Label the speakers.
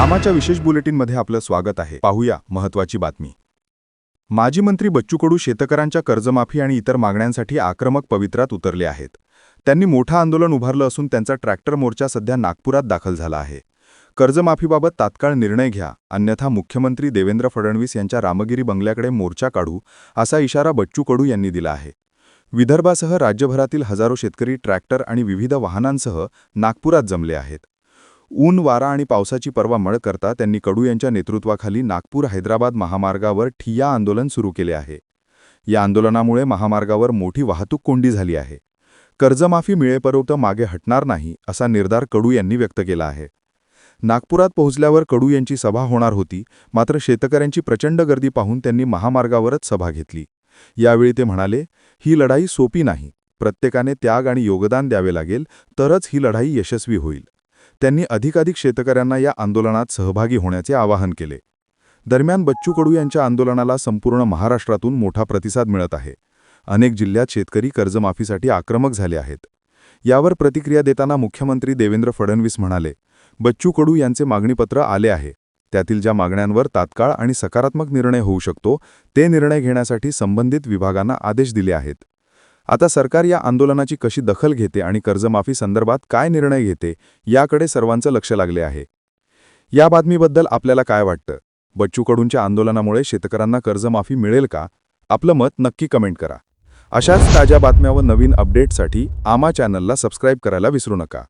Speaker 1: आमाच्या विशेष बुलेटिनमध्ये आपलं स्वागत आहे. पाहूया महत्वाची बातमी. माजी मंत्री बच्चू कडू शेतकऱ्यांच्या कर्जमाफी आणि इतर मागण्यांसाठी आक्रमक पवित्रात उतरले आहेत. त्यांनी मोठं आंदोलन उभारलं असून त्यांचा ट्रॅक्टर मोर्चा सध्या नागपुरात दाखल झाला आहे. कर्जमाफीबाबत तात्काळ निर्णय घ्या अन्यथा मुख्यमंत्री देवेंद्र फडणवीस यांच्या रामगिरी बंगल्याकडे मोर्चा काढू असा इशारा बच्चू कडू यांनी दिला आहे. विदर्भासह राज्यभरातील हजारो शेतकरी ट्रॅक्टर आणि विविध वाहनांसह नागपुरात जमले आहेत. ऊन वारा आणि पावसाची पर्वा मळ करता त्यांनी कडू यांच्या नेतृत्वाखाली नागपूर हैदराबाद महामार्गावर ठिय्या आंदोलन सुरू केले आहे. या आंदोलनामुळे महामार्गावर मोठी वाहतूक कोंडी झाली आहे. कर्जमाफी मिळेपर्यंत मागे हटणार नाही असा निर्धार कडू यांनी व्यक्त केला आहे. नागपुरात पोहोचल्यावर कडू यांची सभा होणार होती मात्र शेतकऱ्यांची प्रचंड गर्दी पाहून त्यांनी महामार्गावरच सभा घेतली. यावेळी ते म्हणाले ही लढाई सोपी नाही. प्रत्येकाने त्याग आणि योगदान द्यावे लागेल तरच ही लढाई यशस्वी होईल. त्यांनी अधिकाधिक शेतकऱ्यांना या आंदोलनात सहभागी होण्याचे आवाहन केले. दरम्यान बच्चू कडू यांच्या आंदोलनाला संपूर्ण महाराष्ट्रातून मोठा प्रतिसाद मिळत आहे. अनेक जिल्ह्यात शेतकरी कर्जमाफीसाठी आक्रमक झाले आहेत. यावर प्रतिक्रिया देताना मुख्यमंत्री देवेंद्र फडणवीस म्हणाले बच्चू कडू यांचे मागणीपत्र आले आहे. त्यातील ज्या मागण्यांवर तात्काळ आणि सकारात्मक निर्णय होऊ शकतो ते निर्णय घेण्यासाठी संबंधित विभागांना आदेश दिले आहेत. आता सरकार या आंदोलनाची कशी दखल घेते आणि कर्जमाफी संदर्भात काय निर्णय घेते याकडे सर्वांचं लक्ष लागले आहे. या बातमीबद्दल आपल्याला काय वाटतं? बच्चू कडूंच्या आंदोलनामुळे शेतकऱ्यांना कर्जमाफी मिळेल का? आपलं मत नक्की कमेंट करा. अशाच ताज्या बातम्या व नवीन अपडेटसाठी आमा चॅनलला सबस्क्राईब करायला विसरू नका.